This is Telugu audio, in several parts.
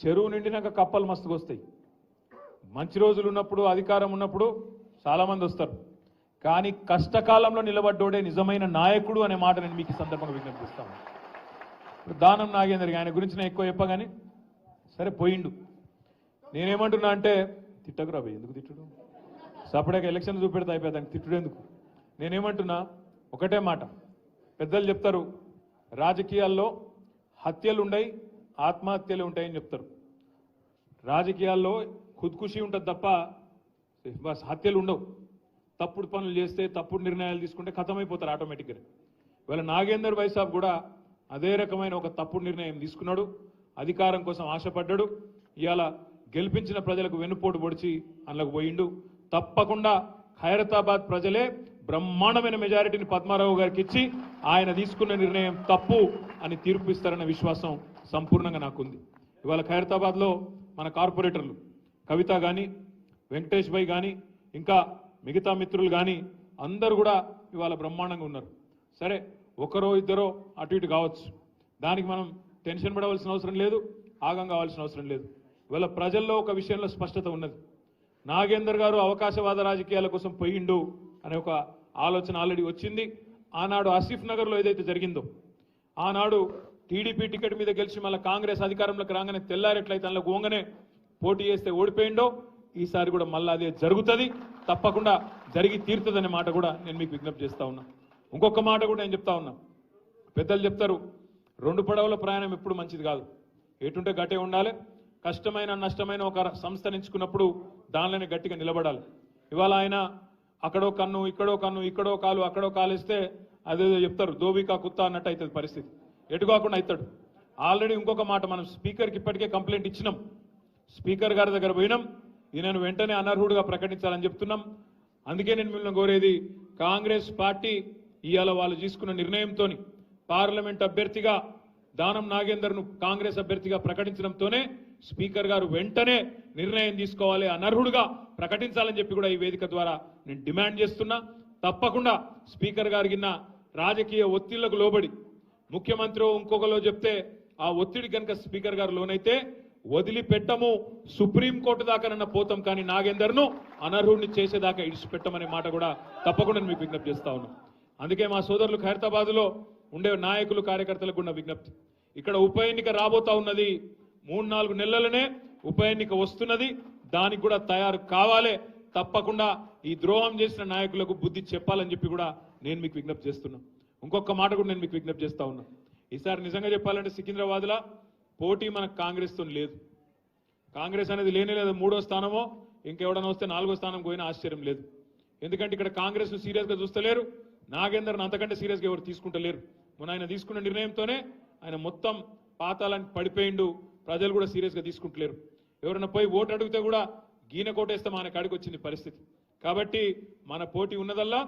చెరువు నిండినాక కప్పలు మస్తుకు వస్తాయి మంచి రోజులు ఉన్నప్పుడు అధికారం ఉన్నప్పుడు చాలామంది వస్తారు. కానీ కష్టకాలంలో నిలబడ్డోడే నిజమైన నాయకుడు అనే మాట నేను మీకు సందర్భంగా విజ్ఞప్తిస్తాను ఇప్పుడు దానం నాగేందర్ ఆయన గురించి నేను ఎక్కువ చెప్పగానే సరే పోయిండు. నేనేమంటున్నా అంటే తిట్టకు రాబోయ్ ఎందుకు తిట్టుడు? సపరేట్గా ఎలక్షన్ చూపెడితే అయిపోయేదానికి తిట్టుడు ఎందుకు? నేనేమంటున్నా ఒకటే మాట. పెద్దలు చెప్తారు రాజకీయాల్లో హత్యలు ఉండయి ఆత్మహత్యలు ఉంటాయని చెప్తారు. రాజకీయాల్లో ఖుద్కుషి ఉంటుంది తప్ప బస్ హత్యలు ఉండవు. తప్పుడు పనులు చేస్తే తప్పుడు నిర్ణయాలు తీసుకుంటే ఖతమైపోతారు ఆటోమేటిక్గా. ఇవాళ నాగేందర్ వైసాబ్ కూడా అదే రకమైన ఒక తప్పుడు నిర్ణయం తీసుకున్నాడు. అధికారం కోసం ఆశపడ్డాడు. ఇవాళ గెలిపించిన ప్రజలకు వెన్నుపోటు పొడిచి అందులోకి పోయిండు. తప్పకుండా ఖైరతాబాద్ ప్రజలే బ్రహ్మాండమైన మెజారిటీని పద్మారావు గారికి ఇచ్చి ఆయన తీసుకున్న నిర్ణయం తప్పు అని తీర్పు ఇస్తారన్న విశ్వాసం సంపూర్ణంగా నాకుంది. ఇవాళ ఖైరతాబాద్లో మన కార్పొరేటర్లు కవిత కానీ వెంకటేష్ భాయ్ కానీ ఇంకా మిగతా మిత్రులు కానీ అందరూ కూడా ఇవాళ బ్రహ్మాండంగా ఉన్నారు. సరే ఒకరో ఇద్దరో అటు ఇటు కావచ్చు. దానికి మనం టెన్షన్ పడవలసిన అవసరం లేదు ఆగం కావాల్సిన అవసరం లేదు. ఇవాళ ప్రజల్లో ఒక విషయంలో స్పష్టత ఉన్నది. నాగేందర్ గారు అవకాశవాద రాజకీయాల కోసం పోయిండు అనే ఒక ఆలోచన ఆల్రెడీ వచ్చింది. ఆనాడు ఆసిఫ్ నగర్లో ఏదైతే జరిగిందో ఆనాడు టీడీపీ టికెట్ మీద గెలిచి మళ్ళీ కాంగ్రెస్ అధికారంలోకి రాగానే తెల్లారెట్లయితే అందులో గోంగనే పోటీ చేస్తే ఓడిపోయిండో ఈసారి కూడా మళ్ళీ అదే జరుగుతుంది. తప్పకుండా జరిగి తీరుతుందనే మాట కూడా నేను మీకు విజ్ఞప్తి చేస్తా ఉన్నా. ఇంకొక మాట కూడా నేను చెప్తా ఉన్నా. పెద్దలు చెప్తారు రెండు పడవల ప్రయాణం ఎప్పుడు మంచిది కాదు. ఎటుంటే గట్టే ఉండాలి. కష్టమైన నష్టమైన ఒక సంస్థను ఎంచుకున్నప్పుడు దానిలోనే గట్టిగా నిలబడాలి. ఇవాళ ఆయన అక్కడో కన్ను ఇక్కడో కన్ను ఇక్కడో కాలు అక్కడో కాలిస్తే అదేదో చెప్తారు దోబికా కుత్తా అన్నట్టు అవుతుంది పరిస్థితి. ఎటు కాకుండా అవుతాడు. ఆల్రెడీ ఇంకొక మాట మనం స్పీకర్కి ఇప్పటికే కంప్లైంట్ ఇచ్చినాం. స్పీకర్ గారి దగ్గర పోయినాం. ఈయనను వెంటనే అనర్హుడుగా ప్రకటించాలని చెప్తున్నాం. అందుకే నేను మిమ్మల్ని కోరేది కాంగ్రెస్ పార్టీ ఇవాళ వాళ్ళు తీసుకున్న నిర్ణయంతో పార్లమెంట్ అభ్యర్థిగా దానం నాగేందర్ను కాంగ్రెస్ అభ్యర్థిగా ప్రకటించడంతోనే స్పీకర్ గారు వెంటనే నిర్ణయం తీసుకోవాలి అనర్హుడుగా ప్రకటించాలని చెప్పి కూడా ఈ వేదిక ద్వారా నేను డిమాండ్ చేస్తున్నా. తప్పకుండా స్పీకర్ గారి కింద రాజకీయ ఒత్తిళ్ళకు లోబడి ముఖ్యమంత్రి ఇంకొకలో చెప్తే ఆ ఒత్తిడి కనుక స్పీకర్ గారు లోనైతే వదిలిపెట్టము సుప్రీంకోర్టు దాకానన్న పోతాం. కానీ నాగేందర్ను అనర్హుడిని చేసేదాకా ఇడిచిపెట్టమనే మాట కూడా తప్పకుండా మీకు విజ్ఞప్తి చేస్తా ఉన్నాం. అందుకే మా సోదరులు ఖైరతాబాద్లో ఉండే నాయకులు కార్యకర్తలకు ఉన్న విజ్ఞప్తి. ఇక్కడ ఉప ఎన్నిక రాబోతా ఉన్నది మూడు నాలుగు నెలలనే ఉప ఎన్నిక వస్తున్నది. దానికి కూడా తయారు కావాలి. తప్పకుండా ఈ ద్రోహం చేసిన నాయకులకు బుద్ధి చెప్పాలని చెప్పి కూడా నేను మీకు విజ్ఞప్తి చేస్తున్నా. ఇంకొక మాట కూడా నేను మీకు విజ్ఞప్తి చేస్తా ఉన్నా. ఈసారి నిజంగా చెప్పాలంటే సికింద్రాబాద్లో పోటీ మనకు కాంగ్రెస్తో లేదు. కాంగ్రెస్ అనేది లేనే లేదు. మూడో స్థానమో ఇంకెవడన్నా వస్తే నాలుగో స్థానం పోయినా ఆశ్చర్యం లేదు. ఎందుకంటే ఇక్కడ కాంగ్రెస్ సీరియస్గా చూస్తలేరు. నాగేందర్ని అంతకంటే సీరియస్గా ఎవరు తీసుకుంటలేరు. మొన్న ఆయన తీసుకున్న నిర్ణయంతోనే ఆయన మొత్తం పాతాలని పడిపోయిండు. ప్రజలు కూడా సీరియస్గా తీసుకుంటలేరు. ఎవరైనా పోయి ఓటు అడిగితే కూడా గీన కోటేస్తే మన కాడికి వచ్చింది పరిస్థితి. కాబట్టి మన పోటీ ఉన్నదల్లా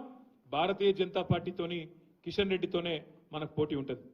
భారతీయ జనతా పార్టీతోని కిషన్ రెడ్డితోనే మనకు పోటీ ఉంటుంది.